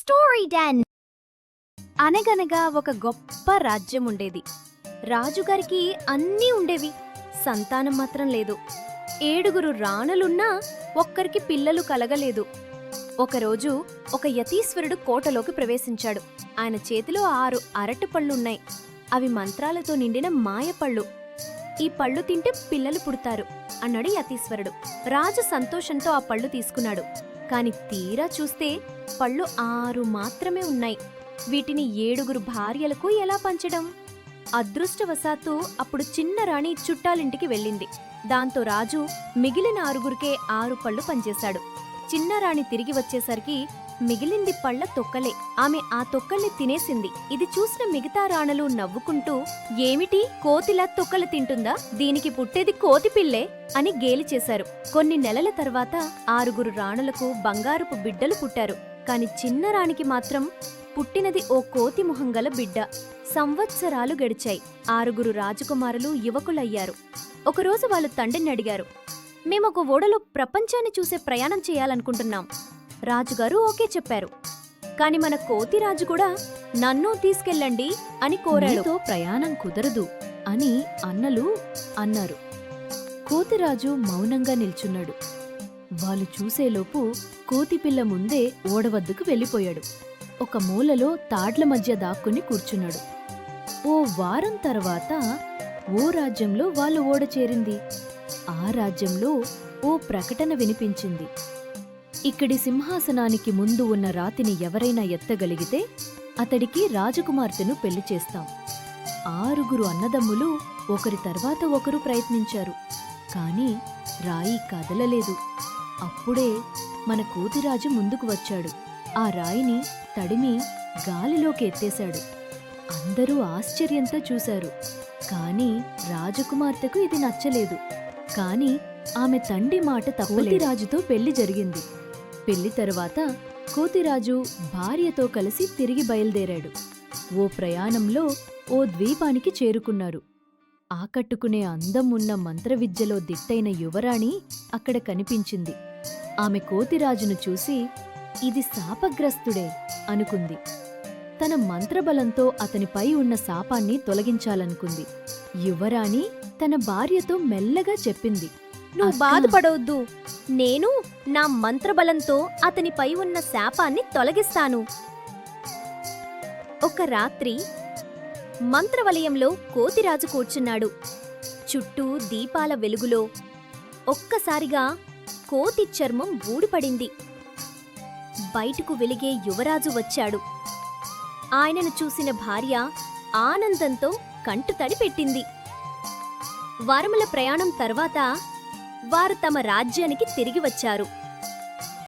Story den అనగనగా ఒక గొప్ప రాజ్యం ఉండేది. రాజుగారికి అన్నీ ఉండేవి. సంతానం మాత్రం లేదు. ఏడుగురు రాణులున్నా ఒక్కరికి పిల్లలు కలగలేదు. ఒకరోజు ఒక యతీశ్వరుడు కోటలోకి ప్రవేశించాడు. ఆయన చేతిలో ఆరు అరటి పళ్ళున్నాయి. అవి మంత్రాలతో నిండిన మాయపళ్ళు ఈ పళ్ళు తింటే పిల్లలు పుడతారు అన్నాడు యతీశ్వరుడు. రాజు సంతోషంతో ఆ పళ్ళు తీసుకున్నాడు. కాని తీరా చూస్తే పళ్ళు ఆరు మాత్రమే ఉన్నాయి. వీటిని ఏడుగురు భార్యలకు ఎలా పంచడం? అదృష్టవశాత్తు అప్పుడు చిన్న రాణి చుట్టాలింటికి వెళ్ళింది. దాంతో రాజు మిగిలిన ఆరుగురికే ఆరు పళ్ళు పంచేశాడు. చిన్నరాణి తిరిగి వచ్చేసరికి మిగిలింది పళ్ళ తొక్కలే. ఆమె ఆ తొక్కల్ని తినేసింది. ఇది చూసిన మిగతా రాణలు నవ్వుకుంటూ ఏమిటి? కోతిలా తొక్కలు తింటుందా? దీనికి పుట్టేది కోతి పిల్లే? అని గేలి చేశారు. కొన్ని నెలల తర్వాత ఆరుగురు రాణులకు బంగారుపు బిడ్డలు పుట్టారు. కాని చిన్న రాణికి మాత్రం పుట్టినది ఓ కోతి ముహంగల బిడ్డ. సంవత్సరాలు గడిచాయి. ఆరుగురు రాజకుమారులు యువకులయ్యారు. ఒకరోజు వాళ్ళు తండ్రిని అడిగారు మేము ఒక ఓడలో ప్రపంచాన్ని చూసే ప్రయాణం చేయాలనుకుంటున్నాం. రాజుగారు ఓకే చెప్పారు. కాని మన కోతి రాజు కూడా నన్ను తీసుకెళ్ళండి అని కోరాడు. నీతో ప్రయాణం కుదరదు అని అన్నలు అన్నారు. కోతిరాజు మౌనంగా నిల్చున్నాడు. వాళ్ళు చూసేలోపు కోతిపిల్ల ముందే ఓడవద్దకు వెళ్ళిపోయాడు. ఒక మూలలో తాడ్ల మధ్య దాక్కుని కూర్చున్నాడు. ఓ వారం తర్వాత ఓ రాజ్యంలో వాళ్ళు ఓడ చేరింది. ఆ రాజ్యంలో ఓ ప్రకటన వినిపించింది. ఇక్కడి సింహాసనానికి ముందు ఉన్న రాతిని ఎవరైనా ఎత్తగలిగితే అతడికి రాజకుమార్తెను పెళ్ళి చేస్తాం. ఆరుగురు అన్నదమ్ములు ఒకరి తర్వాత ఒకరు ప్రయత్నించారు. కాని రాయి కదలలేదు. అప్పుడే మన కోతిరాజు ముందుకు వచ్చాడు. ఆ రాయిని తడిమి గాలిలోకి ఎత్తేశాడు. అందరూ ఆశ్చర్యంతో చూశారు. కాని రాజకుమార్తెకు ఇది నచ్చలేదు. కాని ఆమె తండ్రి మాట తప్పలేదు రాజుతో పెళ్ళి జరిగింది. పెళ్ళి తరువాత కోతిరాజు భార్యతో కలిసి తిరిగి బయలుదేరాడు. ఓ ప్రయాణంలో ఓ ద్వీపానికి చేరుకున్నారు. ఆకట్టుకునే అందం ఉన్న మంత్రవిద్యలో దిట్టైన యువరాణి అక్కడ కనిపించింది. ఆమె కోతిరాజును చూసి ఇది శాపగ్రస్తుడే అనుకుంది. తన మంత్రబలంతో అతనిపై ఉన్న శాపాన్ని తొలగించాలనుకుంది. యువరాణి తన భార్యతో మెల్లగా చెప్పింది. నువ్వు. బాధపడవద్దు. నేను నా మంత్రబలంతో అతనిపై ఉన్న శాపాన్ని తొలగిస్తాను. ఒక రాత్రి మంత్రవలయంలో కోతిరాజు కూర్చున్నాడు. చుట్టూ దీపాల వెలుగులో ఒక్కసారిగా కోతి చర్మం ఊడిపడింది బయటకు వెలిగే యువరాజు వచ్చాడు. ఆయనను చూసిన భార్య ఆనందంతో కంటు తడి పెట్టింది వారముల ప్రయాణం తర్వాత వారు తమ రాజ్యానికి తిరిగి వచ్చారు.